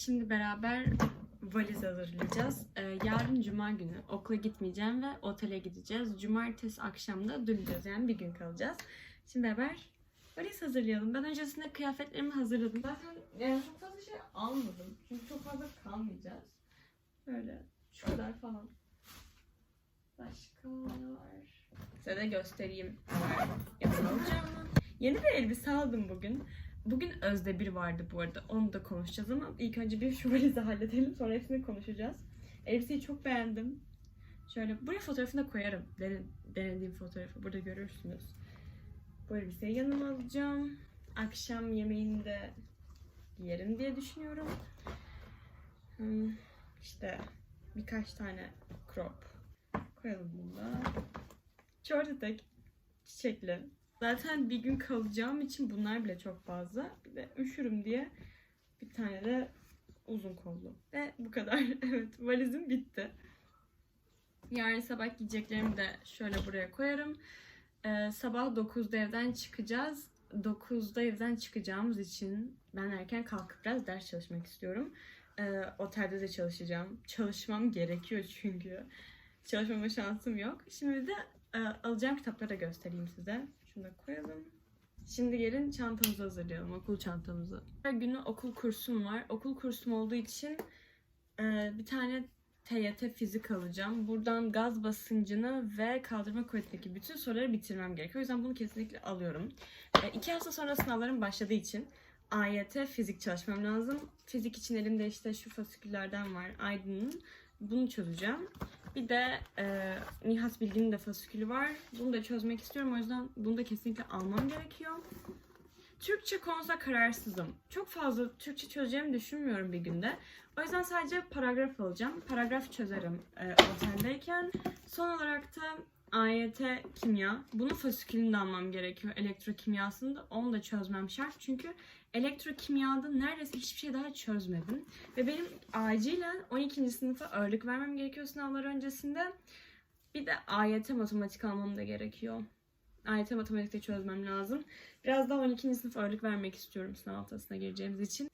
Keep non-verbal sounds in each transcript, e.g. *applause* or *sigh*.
Şimdi beraber valiz hazırlayacağız. Ee, yarın cuma günü okula gitmeyeceğim ve otele gideceğiz. Cumartesi akşam da döneceğiz yani bir gün kalacağız. Şimdi beraber valiz hazırlayalım. Ben öncesinde kıyafetlerimi hazırladım. Zaten yani çok fazla şey almadım. Çünkü çok fazla kalmayacağız. Böyle şu kadar falan. Başka ne var? Size de göstereyim. Yapılacağımı. Yeni bir elbise aldım bugün. Bugün Özde bir vardı bu arada. Onu da konuşacağız ama ilk önce bir şu valizi halledelim. Sonra hepsini konuşacağız. Elbiseyi çok beğendim. Şöyle buraya fotoğrafını da koyarım. Dene- denediğim fotoğrafı burada görürsünüz. Bu elbiseyi yanıma alacağım. Akşam yemeğini de giyerim diye düşünüyorum. Hmm, işte birkaç tane crop koyalım bunda. Short etek çiçekli. Zaten bir gün kalacağım için bunlar bile çok fazla. Bir de üşürüm diye bir tane de uzun kollu. Ve bu kadar. *laughs* evet valizim bitti. Yarın sabah giyeceklerimi de şöyle buraya koyarım. Ee, sabah 9'da evden çıkacağız. 9'da evden çıkacağımız için ben erken kalkıp biraz ders çalışmak istiyorum. Ee, otelde de çalışacağım. Çalışmam gerekiyor çünkü. Çalışmama şansım yok. Şimdi de e, alacağım kitapları da göstereyim size. Şunu koyalım. Şimdi gelin çantamızı hazırlayalım, okul çantamızı. Her günü okul kursum var. Okul kursum olduğu için e, bir tane TYT fizik alacağım. Buradan gaz basıncını ve kaldırma kuvvetindeki bütün soruları bitirmem gerekiyor. O yüzden bunu kesinlikle alıyorum. E, iki hafta sonra sınavlarım başladığı için AYT fizik çalışmam lazım. Fizik için elimde işte şu fasiküllerden var. Aydın'ın. Bunu çözeceğim. Bir de e, Nihat Bilgin'in de fasikülü var. Bunu da çözmek istiyorum. O yüzden bunu da kesinlikle almam gerekiyor. Türkçe konusunda kararsızım. Çok fazla Türkçe çözeceğimi düşünmüyorum bir günde. O yüzden sadece paragraf alacağım. Paragraf çözerim e, oteldeyken. Son olarak da AYT kimya. Bunun fasikülünü de almam gerekiyor. Elektrokimyasını onu da çözmem şart. Çünkü elektrokimyada neredeyse hiçbir şey daha çözmedim. Ve benim acilen 12. sınıfa ağırlık vermem gerekiyor sınavlar öncesinde. Bir de AYT matematik almam da gerekiyor. AYT matematikte çözmem lazım. Biraz daha 12. sınıf ağırlık vermek istiyorum sınav haftasına gireceğimiz için.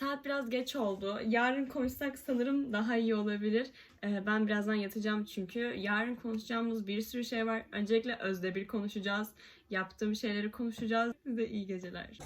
Saat biraz geç oldu. Yarın konuşsak sanırım daha iyi olabilir. Ee, ben birazdan yatacağım çünkü. Yarın konuşacağımız bir sürü şey var. Öncelikle Özde bir konuşacağız. Yaptığım şeyleri konuşacağız. Size iyi geceler.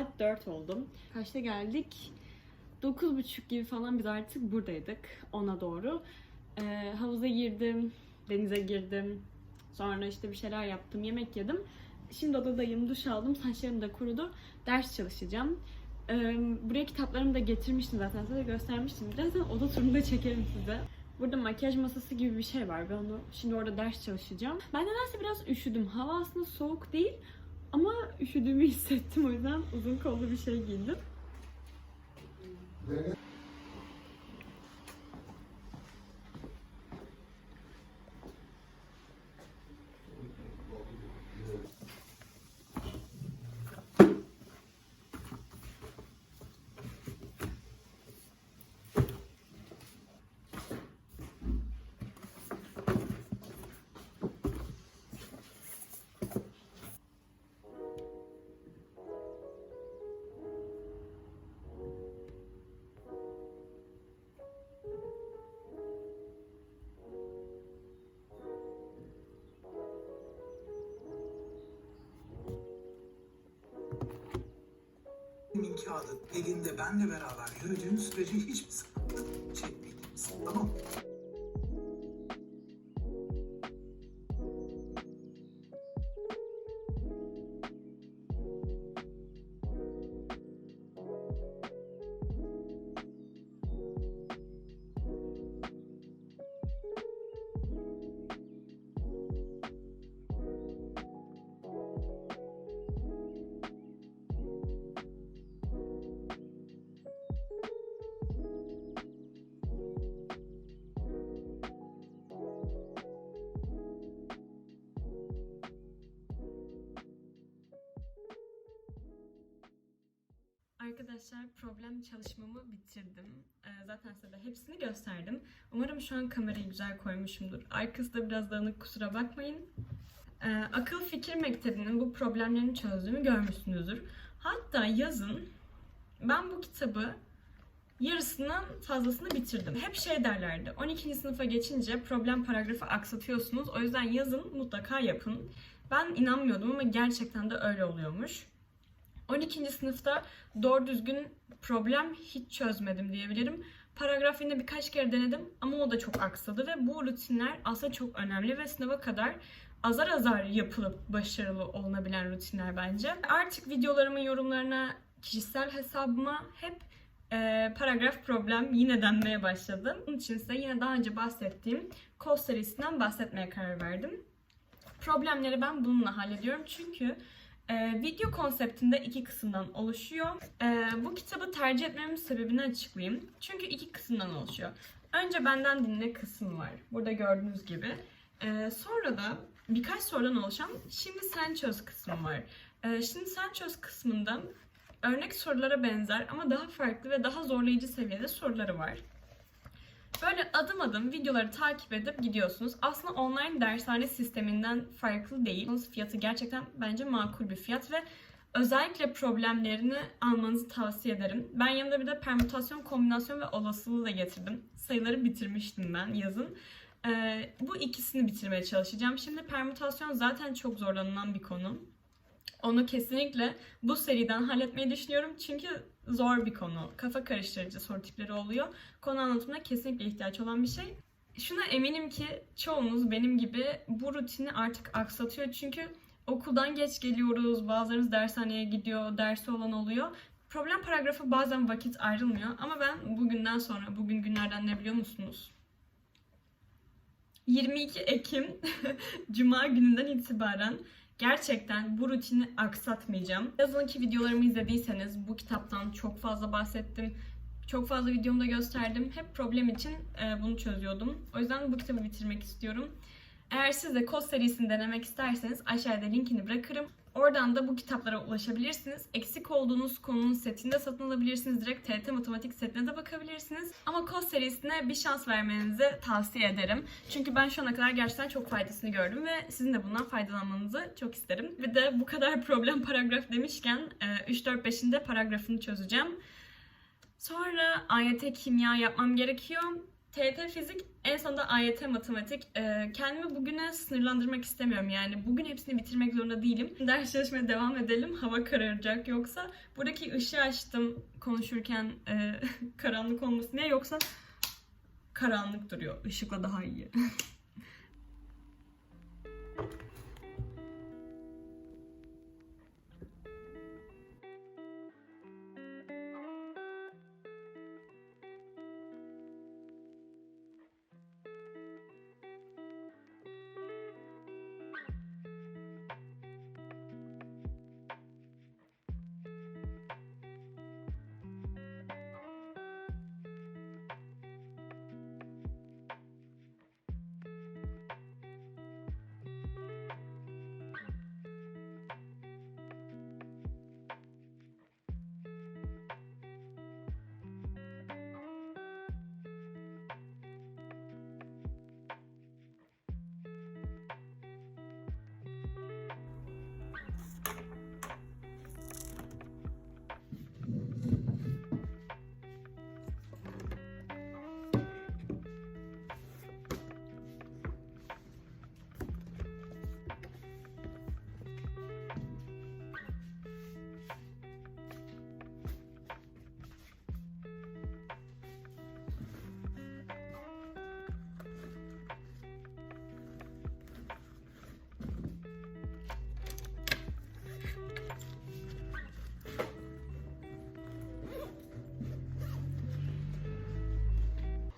Saat 4 oldu. Kaçta geldik? 9.30 gibi falan biz artık buradaydık. Ona doğru. Ee, havuza girdim, denize girdim. Sonra işte bir şeyler yaptım, yemek yedim. Şimdi odadayım, duş aldım, saçlarım da kurudu. Ders çalışacağım. Ee, buraya kitaplarımı da getirmiştim zaten size göstermiştim. Birazdan oda turunu da çekerim size. Burada makyaj masası gibi bir şey var. Ben onu şimdi orada ders çalışacağım. Ben nedense biraz üşüdüm. Hava aslında soğuk değil ama üşüdüğümü hissettim o yüzden uzun kollu bir şey giydim. Kağıdı elinde benle beraber yürüdüğün sürece hiçbir sıkıntı çekmeyeceğiz. Tamam mı? Çalışmamı bitirdim. Ee, zaten size de hepsini gösterdim. Umarım şu an kamerayı güzel koymuşumdur. Arkası da biraz dağınık kusura bakmayın. Ee, Akıl Fikir Mektebi'nin bu problemlerini çözdüğümü görmüşsünüzdür. Hatta yazın ben bu kitabı yarısından fazlasını bitirdim. Hep şey derlerdi. 12. sınıfa geçince problem paragrafı aksatıyorsunuz. O yüzden yazın mutlaka yapın. Ben inanmıyordum ama gerçekten de öyle oluyormuş. 12. sınıfta doğru düzgün problem hiç çözmedim diyebilirim. Paragraf yine birkaç kere denedim ama o da çok aksadı ve bu rutinler aslında çok önemli ve sınava kadar azar azar yapılıp başarılı olunabilen rutinler bence. Artık videolarımın yorumlarına, kişisel hesabıma hep e, paragraf problem yine denmeye başladı. Bunun için size yine daha önce bahsettiğim kod serisinden bahsetmeye karar verdim. Problemleri ben bununla hallediyorum çünkü e, video konseptinde iki kısımdan oluşuyor. E, bu kitabı tercih etmemin sebebini açıklayayım. Çünkü iki kısımdan oluşuyor. Önce benden dinle kısmı var. Burada gördüğünüz gibi. E, sonra da birkaç sorudan oluşan şimdi sen çöz kısmı var. Şimdi sen çöz kısmında örnek sorulara benzer ama daha farklı ve daha zorlayıcı seviyede soruları var. Böyle adım adım videoları takip edip gidiyorsunuz. Aslında online dershane sisteminden farklı değil. Fiyatı gerçekten bence makul bir fiyat ve özellikle problemlerini almanızı tavsiye ederim. Ben yanında bir de permütasyon, kombinasyon ve olasılığı da getirdim. Sayıları bitirmiştim ben yazın. Ee, bu ikisini bitirmeye çalışacağım. Şimdi permütasyon zaten çok zorlanılan bir konu. Onu kesinlikle bu seriden halletmeyi düşünüyorum. Çünkü zor bir konu. Kafa karıştırıcı soru tipleri oluyor. Konu anlatımına kesinlikle ihtiyaç olan bir şey. Şuna eminim ki çoğunuz benim gibi bu rutini artık aksatıyor. Çünkü okuldan geç geliyoruz. Bazılarınız dershaneye gidiyor. Dersi olan oluyor. Problem paragrafı bazen vakit ayrılmıyor. Ama ben bugünden sonra, bugün günlerden ne biliyor musunuz? 22 Ekim *laughs* Cuma gününden itibaren Gerçekten bu rutini aksatmayacağım. Yazınki videolarımı izlediyseniz bu kitaptan çok fazla bahsettim. Çok fazla videomda gösterdim. Hep problem için e, bunu çözüyordum. O yüzden bu kitabı bitirmek istiyorum. Eğer siz de kod serisini denemek isterseniz aşağıda linkini bırakırım. Oradan da bu kitaplara ulaşabilirsiniz. Eksik olduğunuz konunun setini de satın alabilirsiniz. Direkt TRT Matematik setine de bakabilirsiniz. Ama kod serisine bir şans vermenizi tavsiye ederim. Çünkü ben şu ana kadar gerçekten çok faydasını gördüm ve sizin de bundan faydalanmanızı çok isterim. Bir de bu kadar *laughs* problem paragraf demişken 3-4-5'inde paragrafını çözeceğim. Sonra AYT kimya yapmam gerekiyor. TYT fizik en sonunda AYT matematik. Ee, kendimi bugüne sınırlandırmak istemiyorum yani. Bugün hepsini bitirmek zorunda değilim. Ders çalışmaya devam edelim. Hava kararacak yoksa. Buradaki ışığı açtım konuşurken e, *laughs* karanlık olmasın diye. Yoksa karanlık duruyor. Işıkla daha iyi. *laughs*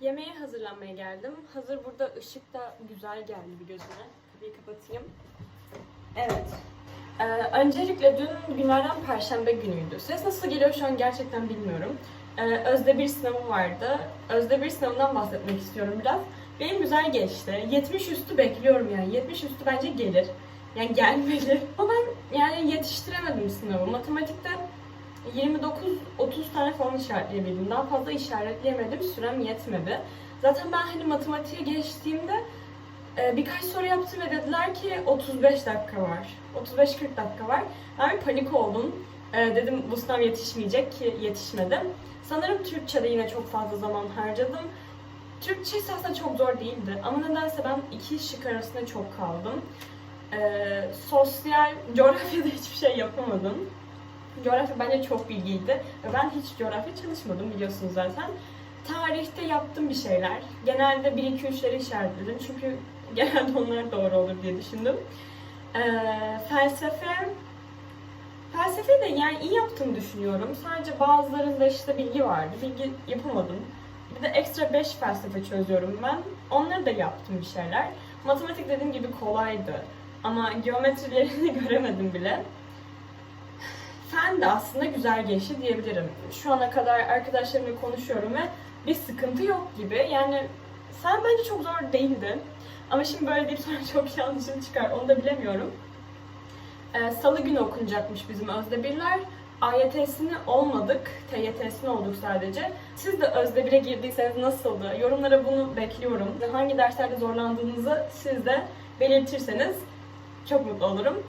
Yemeğe hazırlanmaya geldim. Hazır burada ışık da güzel geldi bir gözüme. Kapıyı kapatayım. Evet. Ee, öncelikle dün günlerden perşembe günüydü. Ses nasıl geliyor şu an gerçekten bilmiyorum. Ee, Özde bir sınavı vardı. Özde bir sınavından bahsetmek istiyorum biraz. Benim güzel geçti. 70 üstü bekliyorum yani. 70 üstü bence gelir. Yani gelmeli. Ama ben yani yetiştiremedim sınavı. Matematikten 29-30 tane falan işaretleyebildim. Daha fazla işaretleyemedim. Sürem yetmedi. Zaten ben hani matematiğe geçtiğimde e, birkaç soru yaptım ve dediler ki 35 dakika var. 35-40 dakika var. Ben bir panik oldum. E, dedim bu sınav yetişmeyecek ki yetişmedi. Sanırım Türkçe'de yine çok fazla zaman harcadım. Türkçe aslında çok zor değildi ama nedense ben iki şık arasında çok kaldım. Ee, sosyal, coğrafyada hiçbir şey yapamadım. Coğrafya bence çok bilgiydi ben hiç coğrafya çalışmadım biliyorsunuz zaten. Tarihte yaptım bir şeyler. Genelde 1-2-3'leri işaretledim çünkü *laughs* genelde onlar doğru olur diye düşündüm. Ee, felsefe, felsefeyi de yani iyi yaptığımı düşünüyorum. Sadece bazılarında işte bilgi vardı. Bilgi yapamadım. Bir de ekstra 5 felsefe çözüyorum ben. Onları da yaptım bir şeyler. Matematik dediğim gibi kolaydı. Ama geometrilerini *laughs* göremedim bile. De aslında güzel geçti diyebilirim. Şu ana kadar arkadaşlarımla konuşuyorum ve bir sıkıntı yok gibi. Yani fen bence çok zor değildi. Ama şimdi böyle deyip *laughs* sonra çok yanlışım çıkar onu da bilemiyorum. Ee, Salı günü okunacakmış bizim Özde Birler. AYT'sini olmadık, TYT'sini olduk sadece. Siz de Özde 1'e girdiyseniz nasıldı? Yorumlara bunu bekliyorum. Hangi derslerde zorlandığınızı siz de belirtirseniz çok mutlu olurum.